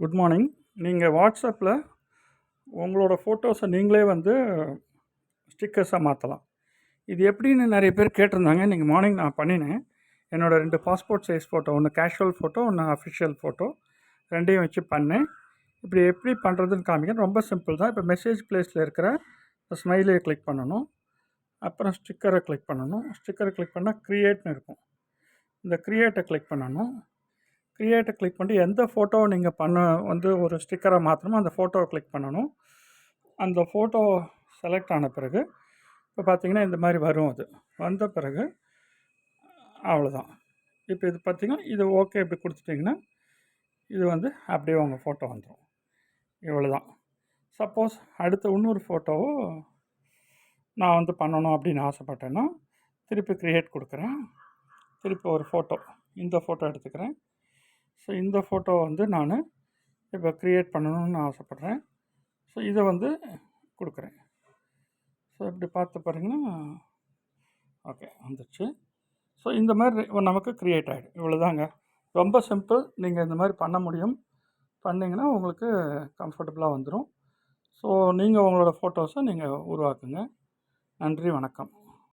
Good morning. நீங்கள் வாட்ஸ்அப்பில் உங்களோட ஃபோட்டோஸை நீங்களே வந்து ஸ்டிக்கர்ஸாக மாற்றலாம் இது எப்படின்னு நிறைய பேர் கேட்டிருந்தாங்க. இன்றைக்கி மார்னிங் நான் பண்ணினேன். என்னோடய ரெண்டு பாஸ்போர்ட் சைஸ் ஃபோட்டோ ஒன்று கேஷுவல் ஃபோட்டோ ஒன்று அஃபிஷியல் ஃபோட்டோ ரெண்டையும் வச்சு பண்ணேன். இப்படி எப்படி பண்ணுறதுன்னு காமிக்கிறேன். ரொம்ப சிம்பிள் தான். இப்போ மெசேஜ் பிளேஸில் இருக்கிற ஸ்மைலையை கிளிக் பண்ணணும். அப்புறம் ஸ்டிக்கரை கிளிக் பண்ணணும். ஸ்டிக்கரை கிளிக் பண்ணால் க்ரியேட்னு இருக்கும். இந்த க்ரியேட்டை கிளிக் பண்ணணும். க்ரியேட்டை கிளிக் பண்ணி எந்த ஃபோட்டோ நீங்கள் பண்ண வந்து ஒரு ஸ்டிக்கரை மாற்றணுமோ அந்த ஃபோட்டோவை கிளிக் பண்ணணும். அந்த ஃபோட்டோ செலக்ட் ஆன பிறகு இப்போ பார்த்தீங்கன்னா இந்த மாதிரி வரும் அது. வந்த பிறகு அவ்வளோதான் இப்போ இது பார்த்தீங்கன்னா இது ஓகே இப்படி கொடுத்துட்டிங்கன்னா இது வந்து அப்படியே உங்கள் ஃபோட்டோ வந்துடும் இவ்வளோ தான் சப்போஸ் அடுத்த இன்னொரு ஃபோட்டோவோ நான் வந்து பண்ணணும் அப்படின்னு ஆசைப்பட்டேன்னா திருப்பி க்ரியேட் கொடுக்குறேன். திருப்பி ஒரு ஃபோட்டோ இந்த ஃபோட்டோ எடுத்துக்கிறேன். ஸோ இந்த ஃபோட்டோ வந்து நான் இப்போ க்ரியேட் பண்ணணும்னு ஆசைப்பட்றேன். ஸோ இதை வந்து கொடுக்குறேன். ஸோ இப்படி பார்த்து பாருங்கன்னா ஓகே வந்துடுச்சு ஸோ இந்த மாதிரி நமக்கு க்ரியேட் ஆகிடும் இவ்வளோதாங்க ரொம்ப சிம்பிள் நீங்கள் இந்த மாதிரி பண்ண முடியும். பண்ணிங்கன்னா உங்களுக்கு கம்ஃபர்டபுளாக வந்துடும் ஸோ நீங்கள் உங்களோட ஃபோட்டோஸை நீங்கள் உருவாக்குங்க. நன்றி வணக்கம்.